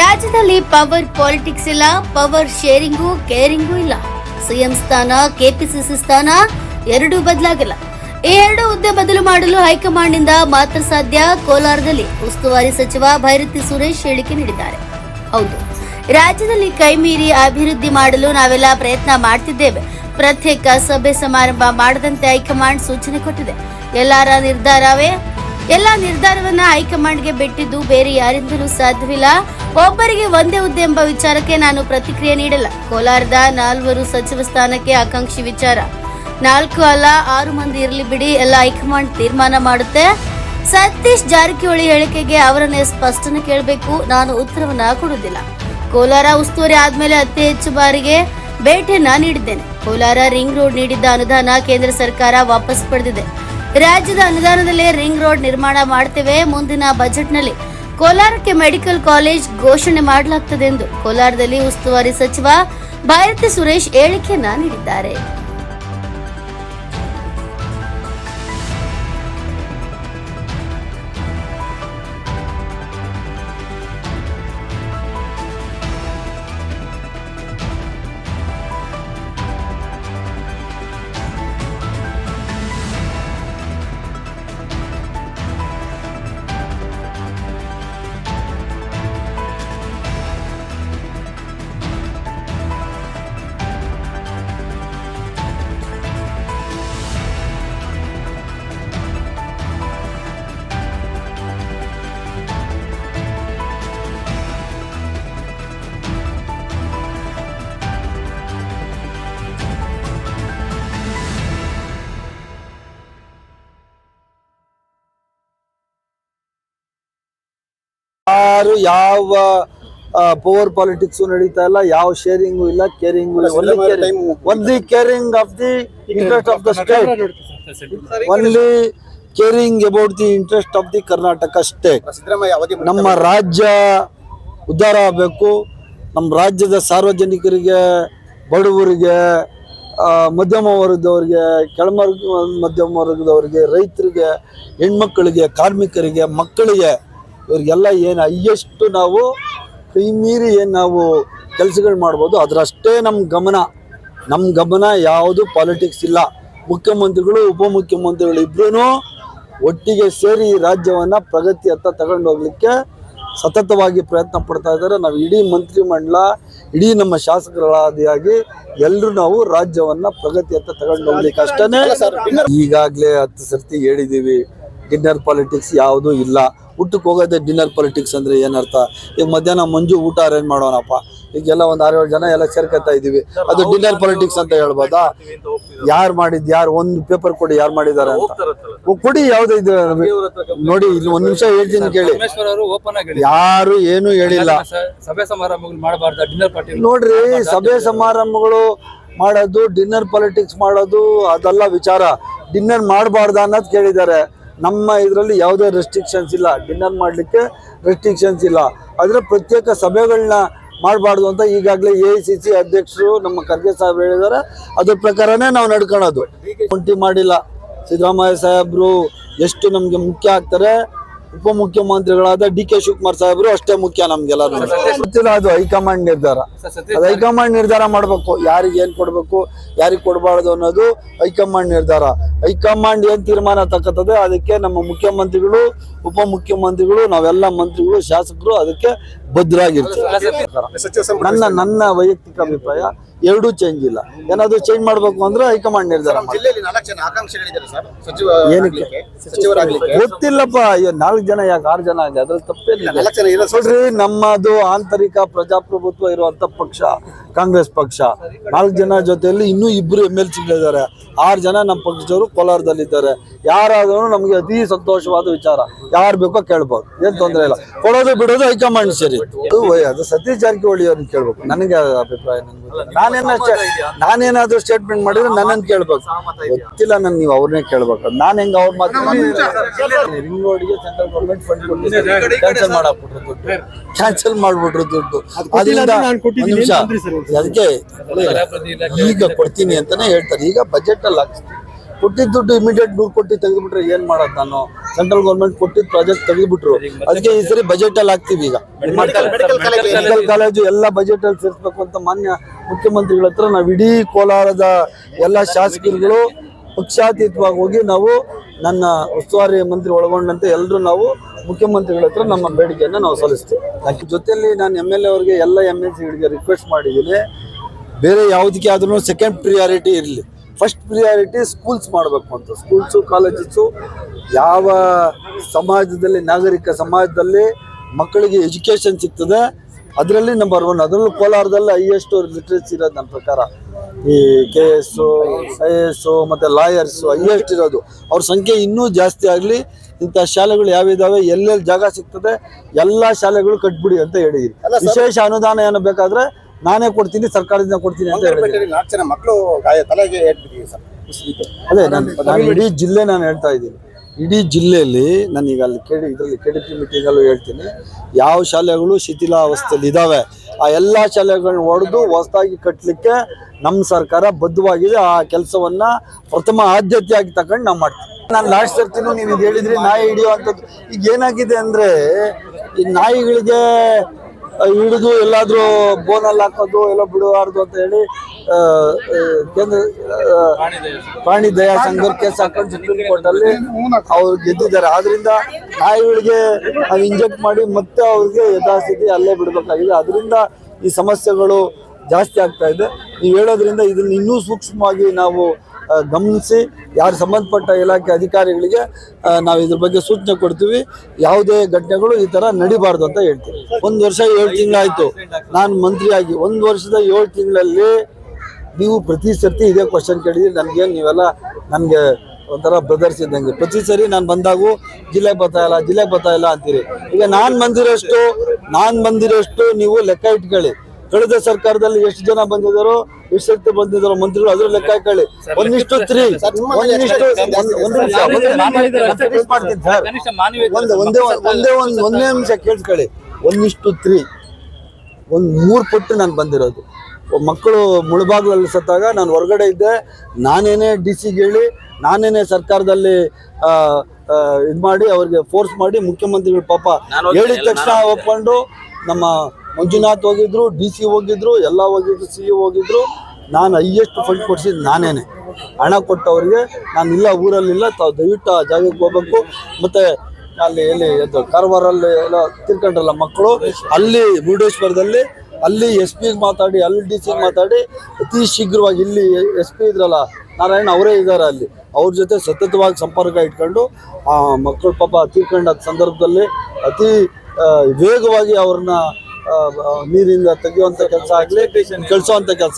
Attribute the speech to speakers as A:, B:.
A: ರಾಜ್ಯದಲ್ಲಿ power politics ಇಲ್ಲ, power sharing, caring ಇಲ್ಲ. ಸಿಎಂ ಸ್ಥಾನ, ಕೆಪಿಸಿಸಿ ಸ್ಥಾನ ಎರಡೂ ಬದಲಾಗಿಲ್ಲ. ಈ ಎರಡು ಹುದ್ದೆ ಬದಲು ಮಾಡಲು ಹೈಕಮಾಂಡ್ನಿಂದ ಮಾತ್ರ ಸಾಧ್ಯ ಕೋಲಾರದಲ್ಲಿ ಉಸ್ತುವಾರಿ ಸಚಿವ ಭೈರತಿ ಸುರೇಶ್ ಹೇಳಿಕೆ ನೀಡಿದ್ದಾರೆ. ಹೌದು, ರಾಜ್ಯದಲ್ಲಿ ಕೈಮೀರಿ ಅಭಿವೃದ್ಧಿ ಮಾಡಲು ನಾವೆಲ್ಲ ಪ್ರಯತ್ನ ಮಾಡ್ತಿದ್ದೇವೆ. ಪ್ರತ್ಯೇಕ ಸಭೆ ಸಮಾರಂಭ ಮಾಡದಂತೆ ಹೈಕಮಾಂಡ್ ಸೂಚನೆ ಕೊಟ್ಟಿದೆ. ಎಲ್ಲರ ನಿರ್ಧಾರವೇ ಎಲ್ಲ ನಿರ್ಧಾರವನ್ನ ಹೈಕಮಾಂಡ್ಗೆ ಬಿಟ್ಟಿದ್ದು ಬೇರೆ ಯಾರಿಂದಲೂ ಸಾಧ್ಯವಿಲ್ಲ. ಒಬ್ಬರಿಗೆ ಒಂದೇ ಹುದ್ದೆ ಎಂಬ ವಿಚಾರಕ್ಕೆ ನಾನು ಪ್ರತಿಕ್ರಿಯೆ ನೀಡಲ್ಲ. ಕೋಲಾರದ ನಾಲ್ವರು ಸಚಿವ ಸ್ಥಾನಕ್ಕೆ ಆಕಾಂಕ್ಷಿ ವಿಚಾರ. ನಾಲ್ಕು ಅಲ್ಲ, ಆರು ಮಂದಿ ಇರಲಿ ಬಿಡಿ, ಎಲ್ಲ ಹೈಕಮಾಂಡ್ ತೀರ್ಮಾನ ಮಾಡುತ್ತೆ. ಸತೀಶ್ ಜಾರಕಿಹೊಳಿ ಹೇಳಿಕೆಗೆ ಅವರನ್ನೇ ಸ್ಪಷ್ಟನೆ ಕೇಳಬೇಕು. ನಾನು ಉತ್ತರವನ್ನ ಕೊಡುವುದಿಲ್ಲ. ಕೋಲಾರ ಉಸ್ತುವಾರಿ ಆದ್ಮೇಲೆ ಅತಿ ಹೆಚ್ಚು ಬಾರಿಗೆ ಭೇಟಿಯನ್ನ ನೀಡಿದ್ದೇನೆ. ಕೋಲಾರ ರಿಂಗ್ ರೋಡ್ ನೀಡಿದ್ದ ಅನುದಾನ ಕೇಂದ್ರ ಸರ್ಕಾರ ವಾಪಸ್ ಪಡೆದಿದೆ. ರಾಜ್ಯದ ಅನುದಾನದಲ್ಲೇ ರಿಂಗ್ ರೋಡ್ ನಿರ್ಮಾಣ ಮಾಡ್ತೇವೆ. ಮುಂದಿನ ಬಜೆಟ್ನಲ್ಲಿ ಕೋಲಾರಕ್ಕೆ ಮೆಡಿಕಲ್ ಕಾಲೇಜ್ ಘೋಷಣೆ ಮಾಡಲಾಗ್ತದೆ ಎಂದು ಕೋಲಾರದಲ್ಲಿ ಉಸ್ತುವಾರಿ ಸಚಿವ ಭಾರತಿ ಸುರೇಶ್ ಹೇಳಿಕೆಯನ್ನ ನೀಡಿದ್ದಾರೆ.
B: ಯಾರು ಯಾವ ಪವರ್ ಪಾಲಿಟಿಕ್ಸ್ ನಡೀತಾ ಇಲ್ಲ ಯಾವ ಶೇರಿಂಗು ಇಲ್ಲ ಕೇರಿಂಗು ಇಲ್ಲ. Only caring of the interest of the state only caring about the interest of the Karnataka state ನಮ್ಮ ರಾಜ್ಯ ಉದ್ಧಾರ ಆಗಬೇಕು. ನಮ್ಮ ರಾಜ್ಯದ ಸಾರ್ವಜನಿಕರಿಗೆ ಬಡವರಿಗೆ ಮಧ್ಯಮ ವರ್ಗದವ್ರಿಗೆ ಕೆಳಮರ್ಗ ಮಧ್ಯಮ ವರ್ಗದವರಿಗೆ ರೈತರಿಗೆ ಹೆಣ್ಮಕ್ಕಳಿಗೆ ಕಾರ್ಮಿಕರಿಗೆ ಮಕ್ಕಳಿಗೆ ಇವರಿಗೆಲ್ಲ ಏನು ಹೈಯೆಸ್ಟ್ ನಾವು ಕೈ ಮೀರಿ ಏನು ನಾವು ಕೆಲಸಗಳು ಮಾಡ್ಬೋದು, ಅದರಷ್ಟೇ ನಮ್ಮ ಗಮನ. ನಮ್ಮ ಗಮನ ಯಾವುದು ಪಾಲಿಟಿಕ್ಸ್ ಇಲ್ಲ. ಮುಖ್ಯಮಂತ್ರಿಗಳು, ಉಪಮುಖ್ಯಮಂತ್ರಿಗಳು ಇಬ್ಬರೂ ಒಟ್ಟಿಗೆ ಸೇರಿ ಈ ರಾಜ್ಯವನ್ನು ಪ್ರಗತಿಯತ್ತ ತಗೊಂಡು ಹೋಗ್ಲಿಕ್ಕೆ ಸತತವಾಗಿ ಪ್ರಯತ್ನ ಪಡ್ತಾ ಇದ್ದಾರೆ. ನಾವು ಇಡೀ ಮಂತ್ರಿಮಂಡಲ, ಇಡೀ ನಮ್ಮ ಶಾಸಕರಾದಿಯಾಗಿ ಎಲ್ಲರೂ ನಾವು ರಾಜ್ಯವನ್ನ ಪ್ರಗತಿಯತ್ತ ತಗೊಂಡು ಹೋಗ್ಲಿಕ್ಕೆ ಅಷ್ಟೇ ಈಗಾಗಲೇ ಹತ್ತು ಸರ್ತಿ ಹೇಳಿದ್ದೀವಿ ಡಿನ್ನರ್ ಪಾಲಿಟಿಕ್ಸ್ ಯಾವುದೂ ಇಲ್ಲ. ಊಟಕ್ಕೆ ಹೋಗೋದೇ ಡಿನ್ನರ್ ಪಾಲಿಟಿಕ್ಸ್ ಅಂದ್ರೆ ಏನರ್ಥ? ಈಗ ಮಧ್ಯಾಹ್ನ ಮಂಜು ಊಟ ಅರೇಂಜ್ ಮಾಡೋಣಪ್ಪ. ಈಗೆಲ್ಲ ಒಂದು ಆರೇಳು ಜನ ಎಲ್ಲ ಸೇರ್ಕೊತಾ ಇದ್ದೀವಿ. ಅದು ಡಿನ್ನರ್ ಪಾಲಿಟಿಕ್ಸ್ ಅಂತ ಹೇಳ್ಬೋದಾ? ಯಾರು ಮಾಡಿದ್ದು ಯಾರು ಒಂದು ಪೇಪರ್ ಕೊಡಿ ಯಾರು ಮಾಡಿದ್ದಾರೆ ಅಂತ. ಕೊಡಿ ಯಾವುದೇ ಇದು ನೋಡಿ ಇಲ್ಲಿ ಒಂದು ನಿಮಿಷ ಹೇಳ್ತೀನಿ ಕೇಳಿ. ಯಾರು ಏನು ಹೇಳಿಲ್ಲ.
C: ಸಭೆ ಸಮಾರಂಭಗಳು ಮಾಡಬಾರ್ದು ಡಿನ್ನರ್ ಪಾರ್ಟಿ
B: ನೋಡ್ರಿ ಸಭೆ ಸಮಾರಂಭಗಳು ಮಾಡೋದು ಡಿನ್ನರ್ ಪಾಲಿಟಿಕ್ಸ್ ಮಾಡೋದು ಅದೆಲ್ಲ ವಿಚಾರ. ಡಿನ್ನರ್ ಮಾಡಬಾರ್ದ ಅನ್ನೋದು ಕೇಳಿದ್ದಾರೆ. ನಮ್ಮ ಇದರಲ್ಲಿ ಯಾವುದೇ ರೆಸ್ಟ್ರಿಕ್ಷನ್ಸ್ ಇಲ್ಲ. ಡಿನ್ನರ್ ಮಾಡಲಿಕ್ಕೆ ರೆಸ್ಟ್ರಿಕ್ಷನ್ಸ್ ಇಲ್ಲ. ಆದರೆ ಪ್ರತ್ಯೇಕ ಸಭೆಗಳನ್ನ ಮಾಡಬಾರ್ದು ಅಂತ ಈಗಾಗಲೇ ಎ ಐ ಸಿ ಸಿ ಅಧ್ಯಕ್ಷರು ನಮ್ಮ ಖರ್ಗೆ ಸಾಹೇಬ್ ಹೇಳಿದ್ದಾರೆ. ಅದ್ರ ಪ್ರಕಾರನೇ ನಾವು ನಡ್ಕೊಳೋದು. ಒಂಟಿ ಮಾಡಿಲ್ಲ. ಸಿದ್ದರಾಮಯ್ಯ ಸಾಹೇಬರು ಎಷ್ಟು ನಮಗೆ ಮುಖ್ಯ ಆಗ್ತಾರೆ ಉಪಮುಖ್ಯಮಂತ್ರಿಗಳಾದ ಡಿ ಕೆ ಶಿವಕುಮಾರ್ ಸಾಹೇಬರು ಅಷ್ಟೇ ಮುಖ್ಯ ನಮ್ಗೆಲ್ಲ ಗೊತ್ತಿಲ್ಲ ಅದು ಹೈಕಮಾಂಡ್ ನಿರ್ಧಾರ. ಅದು ಹೈಕಮಾಂಡ್ ನಿರ್ಧಾರ ಮಾಡಬೇಕು. ಯಾರಿಗೆ ಏನ್ ಕೊಡ್ಬೇಕು ಯಾರಿಗೆ ಕೊಡಬಾರ್ದು ಅನ್ನೋದು ಹೈಕಮಾಂಡ್ ನಿರ್ಧಾರ. ಹೈಕಮಾಂಡ್ ಏನ್ ತೀರ್ಮಾನ ತಕ್ಕತ್ತದೆ ಅದಕ್ಕೆ ನಮ್ಮ ಮುಖ್ಯಮಂತ್ರಿಗಳು ಉಪಮುಖ್ಯಮಂತ್ರಿಗಳು ನಾವೆಲ್ಲ ಮಂತ್ರಿಗಳು ಶಾಸಕರು ಅದಕ್ಕೆ
D: ಸಚಿವ
B: ನನ್ನ ನನ್ನ ವೈಯಕ್ತಿಕ ಅಭಿಪ್ರಾಯ ಎರಡೂ ಚೇಂಜ್ ಇಲ್ಲ. ಏನಾದ್ರು ಚೇಂಜ್ ಮಾಡ್ಬೇಕು ಅಂದ್ರೆ ಹೈಕಮಾಂಡ್ ನಿರ್ಧಾರ
D: ನಮ್ಮ ಜಿಲ್ಲೆಯಲ್ಲಿ ನಾಲ್ಕು ಜನ ಆಕಾಂಕ್ಷಿಗಳಿದ್ದಾರೆ ಸರ್. ಸಚಿವ
B: ಏನಕ್ಕೆ? ಗೊತ್ತಿಲ್ಲಪ್ಪ ನಾಲ್ಕು ಜನ ಯಾಕೆ ಆರು ಜನ ಆಗಿದೆ ಅದ್ರಲ್ಲಿ ತಪ್ಪೇನಿಲ್ಲ ನೋಡ್ರಿ ನಮ್ಮದು ಆಂತರಿಕ ಪ್ರಜಾಪ್ರಭುತ್ವ ಇರುವಂತ ಪಕ್ಷ. ಕಾಂಗ್ರೆಸ್ ಪಕ್ಷ. ನಾಲ್ಕು ಜನ ಜೊತೆಯಲ್ಲಿ ಇನ್ನೂ ಇಬ್ಬರು ಎಂ ಎಲ್ ಸಿಗಳಿದ್ದಾರೆ. ಆರು ಜನ ನಮ್ಮ ಪಕ್ಷದವರು ಕೋಲಾರದಲ್ಲಿದ್ದಾರೆ. ಯಾರಾದರೂ ನಮಗೆ ಅತಿ ಸಂತೋಷವಾದ ವಿಚಾರ. ಯಾರು ಬೇಕೋ ಕೇಳ್ಬೋದು. ಏನು ತೊಂದರೆ ಇಲ್ಲ. ಕೊಡೋದು ಬಿಡೋದು ಹೈಕಮಾಂಡ್ ಸರಿ. ಅದು ಅದು ಸತೀಶ್ ಜಾರಕಿಹೊಳಿ ಅವ್ರನ್ನ ಕೇಳ್ಬೇಕು. ನನಗೆ ಅಭಿಪ್ರಾಯ. ನಾನೇನ ನಾನೇನಾದ್ರೂ ಸ್ಟೇಟ್ಮೆಂಟ್ ಮಾಡಿದ್ರೆ ನನ್ನನ್ನು ಕೇಳ್ಬೇಕು. ಗೊತ್ತಿಲ್ಲ ನನ್ ನೀವು ಅವ್ರನ್ನೇ ಕೇಳ್ಬೇಕು. ನಾನು ಹೆಂಗೆ ಅವ್ರ ಮಾತು ರಿಂಗ್ ರೋಡ್ಗೆ ಸೆಂಟ್ರಲ್ ಗೌರ್ಮೆಂಟ್ ಫಂಡ್ ಕೊಟ್ಟಿದ್ದಾರೆ ಕ್ಯಾನ್ಸಲ್ ಮಾಡಾಕ್ಬಿಟ್ರು ದುಡ್ಡು. ಕ್ಯಾನ್ಸಲ್ ಮಾಡ್ಬಿಟ್ರು ದುಡ್ಡು. ಅದರಿಂದ ನಿಮಿಷ. ಅದಕ್ಕೆ ಈಗ ಕೊಡ್ತೀನಿ ಅಂತಾನೆ ಹೇಳ್ತಾರೆ. ಈಗ ಬಜೆಟ್ ಅಲ್ಲಿ. ಹಾಕ್ತೀನಿ ಕೊಟ್ಟಿದ್ದ ದುಡ್ಡು ಇಮಿಡಿಯೇಟ್ ನೂರು ಕೋಟಿ ತೆಗೆದ್ಬಿಟ್ರೆ ಏನ್ ಮಾಡೋದು ನಾನು? ಸೆಂಟ್ರಲ್ ಗೌರ್ಮೆಂಟ್ ಕೊಟ್ಟಿದ್ದ ಪ್ರಾಜೆಕ್ಟ್ ತೆಗೆದ್ಬಿಟ್ರು. ಅದಕ್ಕೆ ಈ ಸರಿ ಬಜೆಟ್ ಅಲ್ಲಿ ಹಾಕ್ತೀವಿ ಈಗ.
D: ಮೆಡಿಕಲ್ ಕಾಲೇಜು
B: ಎಲ್ಲ ಬಜೆಟ್ ಅಲ್ಲಿ ಸೇರಿಸ್ಬೇಕು ಅಂತ ಮಾನ್ಯ ಮುಖ್ಯಮಂತ್ರಿಗಳ ಹತ್ರ ನಾವು ಇಡೀ ಕೋಲಾರದ ಎಲ್ಲ ಶಾಸಕರುಗಳು ಪಕ್ಷಾತೀತವಾಗಿ ಹೋಗಿ ನಾವು ನನ್ನ ಉಸ್ತುವಾರಿ ಮಂತ್ರಿ ಒಳಗೊಂಡಂತೆ ಎಲ್ಲರೂ ನಾವು ಮುಖ್ಯಮಂತ್ರಿಗಳ ಹತ್ರ ನಮ್ಮ ಬೇಡಿಕೆಯನ್ನು ನಾವು ಸಲ್ಲಿಸ್ತೀವಿ. ಅದಕ್ಕೆ ಜೊತೆಯಲ್ಲಿ ನಾನು ಎಂ ಎಲ್ ಎ ಅವರಿಗೆ ಎಲ್ಲ ಎಂ ಎಲ್ ಸಿಗಳಿಗೆ ರಿಕ್ವೆಸ್ಟ್ ಮಾಡಿದ್ದೀನಿ. ಬೇರೆ ಯಾವುದಕ್ಕೆ ಆದ್ರೂ ಸೆಕೆಂಡ್ ಪ್ರಿಯಾರಿಟಿ ಇರಲಿ. ಫಸ್ಟ್ ಪ್ರಿಯಾರಿಟಿ ಸ್ಕೂಲ್ಸ್ ಮಾಡಬೇಕು ಅಂತ. ಸ್ಕೂಲ್ಸು ಕಾಲೇಜಸ್ಸು ಯಾವ ಸಮಾಜದಲ್ಲಿ ನಾಗರಿಕ ಸಮಾಜದಲ್ಲಿ ಮಕ್ಕಳಿಗೆ ಎಜುಕೇಷನ್ ಸಿಗ್ತದೆ. ಅದರಲ್ಲಿ ನಂಬರ್ ಒನ್ ಅದರಲ್ಲೂ ಕೋಲಾರದಲ್ಲಿ ಹೈಯೆಸ್ಟ್ ಲಿಟ್ರೇಸಿ ಇರೋದು ನನ್ನ ಪ್ರಕಾರ. ಈ K S I A S ಮತ್ತು ಲಾಯರ್ಸು ಹೈಯೆಸ್ಟ್ ಇರೋದು ಅವ್ರ ಸಂಖ್ಯೆ ಇನ್ನೂ ಜಾಸ್ತಿ ಆಗಲಿ ಇಂಥ ಶಾಲೆಗಳು ಯಾವಿದಾವೆ ಎಲ್ಲೆಲ್ಲಿ ಜಾಗ ಸಿಗ್ತದೆ ಎಲ್ಲ ಶಾಲೆಗಳು ಕಟ್ಬಿಡಿ ಅಂತ ಹೇಳಿದ್ರಿ ವಿಶೇಷ ಅನುದಾನ ಏನು ಬೇಕಾದ್ರೆ ನಾನೇ ಕೊಡ್ತೀನಿ ಸರ್ಕಾರದಿಂದ ಕೊಡ್ತೀನಿ ಅಂತ ಹೇಳಿದ್ದೀನಿ
D: ನಾಲ್ಕು ಜನ ಮಕ್ಕಳು ತಲೆಗೆ
B: ಅದೇ ನಾನು ನಾನು ಇಡೀ ಜಿಲ್ಲೆ ನಾನು ಹೇಳ್ತಾ ಇದ್ದೀನಿ. ಇಡೀ ಜಿಲ್ಲೆಯಲ್ಲಿ ನಾನೀಗ ಅಲ್ಲಿ ಕೆಡಿ ಇದರಲ್ಲಿ ಕೆ ಡಿ ಪಿ ಮೀಟಿಂಗಲ್ಲೂ ಹೇಳ್ತೀನಿ. ಯಾವ ಶಾಲೆಗಳು ಶಿಥಿಲಾವಸ್ಥೆಯಲ್ಲಿ ಇದ್ದಾವೆ ಆ ಎಲ್ಲ ಶಾಲೆಗಳನ್ನ ಹೊಡೆದು ಹೊಸದಾಗಿ ಕಟ್ಟಲಿಕ್ಕೆ ನಮ್ಮ ಸರ್ಕಾರ ಬದ್ಧವಾಗಿದೆ. ಆ ಕೆಲಸವನ್ನು ಪ್ರಥಮ ಆದ್ಯತೆಯಾಗಿ ತಗೊಂಡು ನಾವು ಮಾಡ್ತೀವಿ. ನಾನು ಲಾಸ್ಟ್ ಸರ್ತಿನೂ ನೀವು ಇದು ಹೇಳಿದ್ರಿ, ನಾಯಿ ಹಿಡಿಯುವಂಥದ್ದು. ಈಗ ಏನಾಗಿದೆ ಅಂದರೆ, ಈ ನಾಯಿಗಳಿಗೆ ಹಿಡಿದು ಎಲ್ಲಾದ್ರೂ ಬೋನಲ್ಲಿ ಹಾಕೋದು ಎಲ್ಲ ಬಿಡಬಾರ್ದು ಅಂತ ಹೇಳಿ ಕೇಂದ್ರ ಪ್ರಾಣಿ ದಯಾ ಸಂಘಕ್ಕೆ ಕೇಸ್ ಹಾಕೊಂಡು ಸುಪ್ರೀಂ ಕೋರ್ಟ್ ಅಲ್ಲಿ ಅವ್ರು ಗೆದ್ದಿದ್ದಾರೆ. ಆದ್ರಿಂದ ನಾಯಿಗಳಿಗೆ ಇಂಜೆಕ್ಟ್ ಮಾಡಿ ಮತ್ತೆ ಅವ್ರಿಗೆ ಯಥಾಸ್ಥಿತಿ ಅಲ್ಲೇ ಬಿಡಬೇಕಾಗಿದೆ. ಅದರಿಂದ ಈ ಸಮಸ್ಯೆಗಳು ಜಾಸ್ತಿ ಆಗ್ತಾ ಇದೆ. ನೀವು ಹೇಳೋದ್ರಿಂದ ಇದನ್ನ ಇನ್ನೂ ಸೂಕ್ಷ್ಮವಾಗಿ ನಾವು ಗಮನಿಸಿ, ಯಾರು ಸಂಬಂಧಪಟ್ಟ ಇಲಾಖೆ ಅಧಿಕಾರಿಗಳಿಗೆ ನಾವು ಇದ್ರ ಬಗ್ಗೆ ಸೂಚನೆ ಕೊಡ್ತೀವಿ. ಯಾವುದೇ ಘಟನೆಗಳು ಈ ಥರ ನಡಿಬಾರ್ದು ಅಂತ ಹೇಳ್ತೀವಿ. ಒಂದು ವರ್ಷ ಏಳು ತಿಂಗಳಾಯ್ತು ನಾನು ಮಂತ್ರಿಯಾಗಿ ಒಂದು ವರ್ಷದ ಏಳು ತಿಂಗಳಲ್ಲಿ ನೀವು ಪ್ರತಿ ಸರ್ತಿ ಇದೇ ಕ್ವಶನ್ ಕೇಳಿದ್ರಿ. ನನಗೇನು ನೀವೆಲ್ಲ ನನಗೆ ಒಂಥರ ಬ್ರದರ್ಸ್ ಇದ್ದಂಗೆ. ಪ್ರತಿ ಸರಿ ನಾನು ಬಂದಾಗೂ, ಜಿಲ್ಲೆ ಬರ್ತಾ ಇಲ್ಲ ಜಿಲ್ಲೆಗೆ ಬರ್ತಾ ಇಲ್ಲ ಅಂತೀರಿ. ಈಗ ನಾನು ಬಂದಿರೋಷ್ಟು ನಾನು ಬಂದಿರೋಷ್ಟು ನೀವು ಲೆಕ್ಕ ಇಟ್ಕೊಳ್ಳಿ. ಕಳೆದ ಸರ್ಕಾರದಲ್ಲಿ ಎಷ್ಟು ಜನ ಬಂದಿದ್ದಾರೋ ಎಷ್ಟು ಸರ್ತಿ ಬಂದಿದ್ದಾರೋ ಮಂತ್ರಿಗಳು ಅದ್ರ ಲೆಕ್ಕ ಇಟ್ಕೊಳ್ಳಿ ಒಂದಿಷ್ಟು ತ್ರೀ ಒಂದಿಷ್ಟು ಒಂದೇ ಒಂದ್- ಒಂದೇ ಒಂದು ಒಂದೇ ನಿಮಿಷ ಕೇಳಿಸ್ಕೊಳ್ಳಿ. ಒಂದಿಷ್ಟು ತ್ರೀ ಒಂದು ಮೂರು ಪಟ್ಟು ನಾನು ಬಂದಿರೋದು. ಮಕ್ಕಳು ಮುಳುಬಾಗ್ಲಲ್ಲಿ ಸತ್ತಾಗ ನಾನು ಹೊರಗಡೆ ಇದ್ದೆ. ನಾನೇನೇ ಡಿ ಸಿ ಹೇಳಿ ನಾನೇನೆ ಸರ್ಕಾರದಲ್ಲಿ ಇದು ಮಾಡಿ ಅವ್ರಿಗೆ ಫೋರ್ಸ್ ಮಾಡಿ ಮುಖ್ಯಮಂತ್ರಿಗಳು ಪಾಪ ಹೇಳಿದ ತಕ್ಷಣ ಒಪ್ಕೊಂಡು ನಮ್ಮ ಮಂಜುನಾಥ್ ಹೋಗಿದ್ರು, ಡಿ ಸಿ ಹೋಗಿದ್ರು, ಎಲ್ಲ ಹೋಗಿದ್ರು, ಸಿ ಹೋಗಿದ್ರು. ನಾನು ಹೈಯೆಸ್ಟ್ ಫಂಡ್ ಕೊಡ್ಸಿದ್ದು ನಾನೇನೆ. ಹಣ ಕೊಟ್ಟವರಿಗೆ, ನಾನು ಇಲ್ಲ ಊರಲ್ಲಿಲ್ಲ, ತಾವು ದಯವಿಟ್ಟು ಆ ಜಾಗಕ್ಕೆ ಹೋಗ್ಬೇಕು. ಮತ್ತೆ ಅಲ್ಲಿ ಎಲ್ಲಿ ಅದು ಕಾರವಾರಲ್ಲಿ ಎಲ್ಲ ತಿರ್ಕೊಂಡ್ರಲ್ಲ ಮಕ್ಕಳು, ಅಲ್ಲಿ ಮುರುಡೇಶ್ವರದಲ್ಲಿ, ಅಲ್ಲಿ ಎಸ್ ಪಿಗೆ ಮಾತಾಡಿ, ಅಲ್ಲಿ ಡಿ ಸಿಗೆ ಮಾತಾಡಿ, ಅತಿ ಶೀಘ್ರವಾಗಿ ಇಲ್ಲಿ ಎಸ್ ಪಿ ಇದ್ರಲ್ಲ, ನಾರಾಯಣ ಅವರೇ ಇದ್ದಾರೆ ಅಲ್ಲಿ. ಅವ್ರ ಜೊತೆ ಸತತವಾಗಿ ಸಂಪರ್ಕ ಇಟ್ಕೊಂಡು, ಆ ಮಕ್ಕಳು ಪಾಪ ತೀರ್ಕೊಂಡ ಸಂದರ್ಭದಲ್ಲಿ ಅತಿ ವೇಗವಾಗಿ ಅವ್ರನ್ನ ನೀರಿಂದ ತೆಗೆಯುವಂತ ಕೆಲಸ ಆಗಲಿ ಕಳಿಸುವಂತ ಕೆಲಸ.